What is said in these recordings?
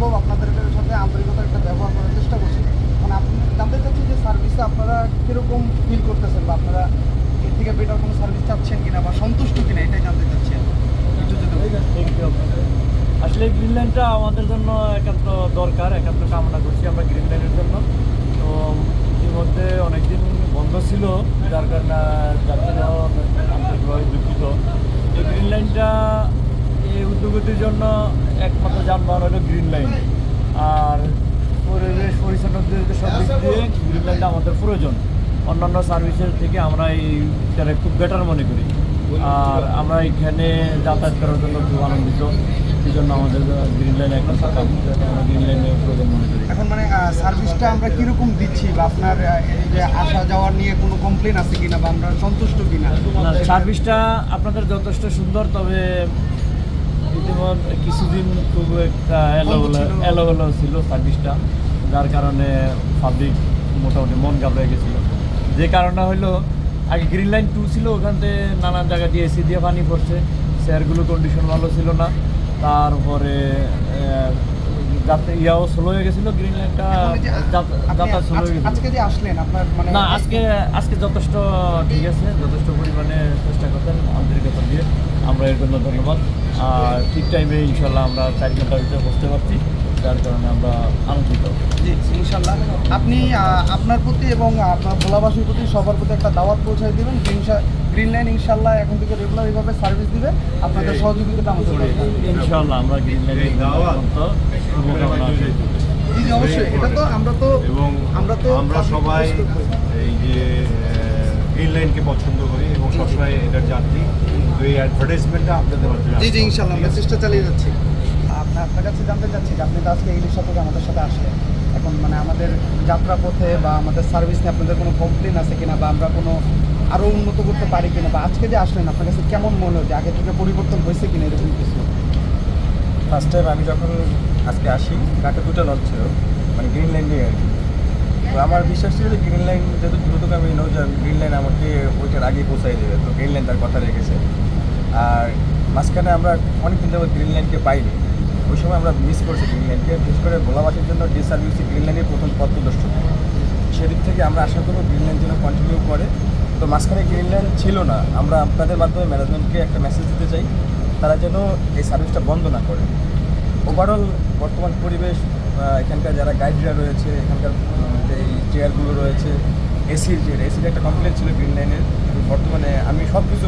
সম্ভব আপনাদের সাথে আন্তরিকতার একটা ব্যবহার করার চেষ্টা করছি। মানে আপনি জানতে চাচ্ছি যে সার্ভিসে আপনারা কীরকম ফিল করতেছেন বা আপনারা এর থেকে বেটার কোনো সার্ভিস চাচ্ছেন কিনা বা সন্তুষ্ট কিনা এটাই জানতে চাচ্ছি। আসলে গ্রিন লাইনটা আমাদের জন্য একান্ত দরকার, একান্ত কামনা করছি আমরা গ্রিন লাইনের জন্য। তো ইতিমধ্যে অনেকদিন বন্ধ ছিল, যার কারণে যাত্রীরা দুঃখিত। এই গ্রিন লাইনটা উদ্যোগতির জন্য একমাত্র যানবাহন হলো গ্রিন লাইন আর পরিবেশ পরিচ্ছন্নতার সব দিক দিয়ে গ্রিন লাইনটা আমাদের প্রয়োজন। অন্যান্য সার্ভিসের থেকে আমরা এইটারে খুব বেটার মনে করি। আর আমরা এখানে যাতায়াত করার জন্য খুব আনন্দিত। সেই জন্য আমাদের গ্রিন লাইন একটা থাকা আমরা গ্রিন লাইনের প্রয়োজন মনে করি। এখন মানে সার্ভিসটা আমরা কীরকম দিচ্ছি বা আপনার এই যে আসা যাওয়ার নিয়ে কোনো কমপ্লেন আছে কিনা বা আমরা সন্তুষ্ট কিনা? সার্ভিসটা আপনাদের যথেষ্ট সুন্দর তবে ইতিমধ্যে কিছুদিন খুব একটা এলোমেলো ছিল। সার্ভিসটা যার কারণে পাবলিক মোটামুটি মন ঘাবড়ে গেছিল। যে কারণে হলো আগে গ্রিন লাইন টু ছিল ওখান থেকে নানান জায়গা দিয়ে এসি দিয়ে পানি পড়ছে। চেয়ারগুলো কন্ডিশন ভালো ছিল না। তারপরে ইয়াও স্লো হয়ে গেছিল গ্রিন লাইনটা যাতায়াত স্লো হয়ে গেছিল। আজকে যে আসলেন আপনার মানে না আজকে আজকে যথেষ্ট ঠিক আছে যথেষ্ট পরিমাণে চেষ্টা করতেন আন্তরিকতা দিয়ে। আমরা এর জন্য ধন্যবাদ। আর ঠিক টাইমে ইনশাল্লাহ আমরা চার ঘণ্টার ভিতরে বসতে পারছি যার কারণে আমরা আনন্দিত। জি ইনশাল্লাহ। আপনি আপনার প্রতি এবং আপনার ভোলাবাসীর প্রতি সবার প্রতি একটা দাওয়াত পৌঁছায় দিবেন। গ্রিন লাইন ইনশাল্লাহ এখন থেকে রেগুলার এইভাবে সার্ভিস দিবে। আপনাদের সহযোগিতা আমাদের ইনশাল্লাহ আমরা গ্রিন লাইনের শুভকামনা জি জি অবশ্যই। এটা তো আমরা তো এবং আমরা তো আমরা সবাই এই যে গ্রিন লাইনকে পছন্দ করি। সবসময় এটার যাত্রী। তো এই অ্যাডভার্টাইজমেন্টটা আপনাদের মাধ্যমে জি জি ইনশাল্লাহ আমরা চেষ্টা চালিয়ে যাচ্ছি। আপনার আপনার কাছে জানতে চাচ্ছি যে আপনি তো আজকে ইলিশা থেকে আমাদের সাথে আসলেন। এখন মানে আমাদের যাত্রা পথে বা আমাদের সার্ভিস নিয়ে আপনাদের কোনো কমপ্লেন আছে কিনা বা আমরা কোনো আরও উন্নত করতে পারি কিনা বা আজকে যে আসলেন আপনার কাছে কেমন মনে হচ্ছে? আগে থেকে পরিবর্তন হয়েছে কিনা এরকম কিছু? ফার্স্ট টাইম আমি যখন আজকে আসি ঘাটে দুটো লঞ্চ ছিল মানে গ্রিন লাইন নিয়ে আর কি। তো আমার বিশ্বাস ছিল যে গ্রিন লাইন আগেই পৌঁছাই দেবে। তো গ্রিন লাইন তার কথা রেখেছে। আর মাঝখানে আমরা অনেকদিন যাবত গ্রিন লাইনকে পাইনি। ওই সময় আমরা মিস করছি গ্রিন লাইনকে বিশেষ করে ভোলাবাসীর জন্য ডি সার্ভিসে গ্রিন লাইনের প্রথম পথ প্রদর্শক সেদিক থেকে আমরা আশা করব গ্রিন লাইন যেন কন্টিনিউ করে। তো মাঝখানে গ্রিন লাইন ছিল না। আমরা আপনাদের মাধ্যমে ম্যানেজমেন্টকে একটা মেসেজ দিতে চাই। তারা যেন এই সার্ভিসটা বন্ধ না করে। ওভারঅল বর্তমান পরিবেশ এখানকার যারা গাইডরা রয়েছে, এখানকার যে চেয়ারগুলো রয়েছে এসির যে এসির একটা কমপ্লেন ছিল গ্রিন লাইনের বর্তমানে আমি সব কিছু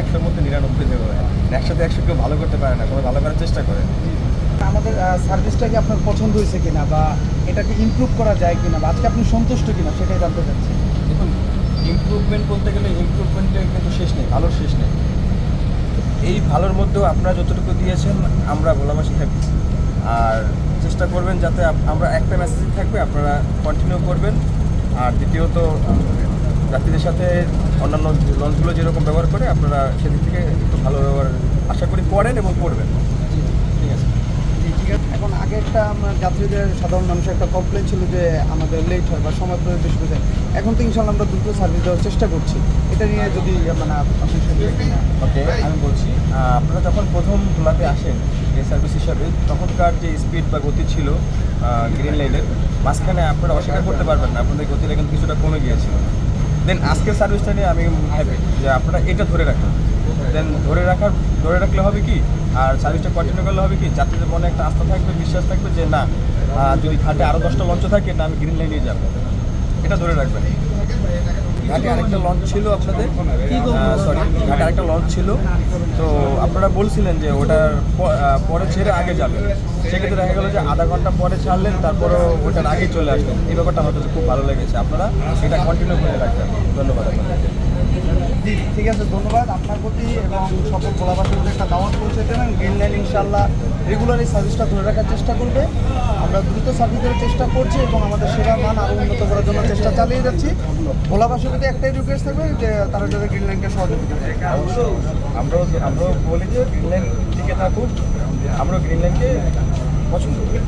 একশোর মধ্যে নিরানব্বই দেবো একসাথে একশো কেউ ভালো করতে পারে না সবাই ভালো করার চেষ্টা করে। আমাদের সার্ভিসটা কি আপনার পছন্দ হয়েছে কিনা বা এটাকে ইমপ্রুভ করা যায় কিনা বা আজকে আপনি সন্তুষ্ট কিনা সেটাই জানতে চাচ্ছি। দেখুন ইমপ্রুভমেন্ট বলতে গেলে ইমপ্রুভমেন্টের কিন্তু শেষ নেই ভালোর শেষ নেই। এই ভালোর মধ্যেও আপনারা যতটুকু দিয়েছেন আমরা ভোলাবাসী হ্যাপি আর চেষ্টা করবেন যাতে আমরা একটা মেসেজ থাকবে আপনারা কন্টিনিউ করবেন। আর দ্বিতীয়ত যাত্রীদের সাথে অন্যান্য লঞ্চগুলো যেরকম ব্যবহার করে আপনারা সেদিক থেকে একটু ভালো ব্যবহার আশা করি করেন এবং করবেন। ঠিক আছে। জি, ঠিক আছে। এখন আগে একটা আমরা যাত্রীদের সাধারণ মানুষের একটা কমপ্লেন ছিল যে আমাদের লেট হয় বা সময় বেশি হয়ে এখন তো ইনশাল্লাহ আমরা দ্রুত সার্ভিস দেওয়ার চেষ্টা করছি। এটা নিয়ে যদি মানে ওকে আমি বলছি আপনারা যখন প্রথম ভোলাতে আসেন এই সার্ভিস হিসাবে তখনকার যে স্পিড বা গতি ছিল গ্রিন লাইনের মাঝখানে আপনারা অস্বীকার করতে পারবেন না। আপনাদের গতিটা কিন্তু কিছুটা কমে গিয়েছিল দেন আজকের সার্ভিসটা নিয়ে আমি হ্যাপি যে আপনারা এটা ধরে রাখুন। দেন ধরে রাখার, ধরে রাখলে হবে কি? আর সার্ভিসটা কন্টিনিউ করলে হবে কি? যাত্রীদের মনে একটা আস্থা থাকবে, বিশ্বাস থাকবে যে না যদি ঘাটে আরও দশটা লঞ্চ থাকে না আমি গ্রিন লাইনে যাব। এটা ধরে রাখবেন। ঘাটে আরেকটা লঞ্চ ছিল আপনাদের? সরি ঘাটে আরেকটা লঞ্চ ছিল। তো আপনারা বলছিলেন যে ওটার পরে ছেড়ে আগে যাবেন। সেক্ষেত্রে দেখা গেলো যে আধা ঘণ্টা পরে ছাড়লেন তারপরও ওটার আগেই চলে আসলেন। এই ব্যাপারটা আমার কাছে খুব ভালো লেগেছে। আপনারা এটা কন্টিনিউ করে রাখবেন। ধন্যবাদ আপনাদেরকে জি ঠিক আছে ধন্যবাদ আপনার প্রতি এবং সকল গোলাবাসীর একটা দাওয়াত পৌঁছে দেবেন। গ্রিন লাইন ইনশাল্লাহ রেগুলার এই সার্ভিসটা ধরে রাখার চেষ্টা করবে। আমরা দ্রুত সার্ভিস দেওয়ার চেষ্টা করছি এবং আমাদের সেবার মান আরও উন্নত করার জন্য চেষ্টা চালিয়ে যাচ্ছি। ভোলাবাসীর যদি একটাই রিকোয়েস্ট থাকবে যে তারা যাতে গ্রিন লাইনকে সহযোগিতা অবশ্যই। আমরাও আমরাও বলি যে গ্রিন লাইন টিকে থাকুক। আমরা গ্রিন লাইনকে পছন্দ করি।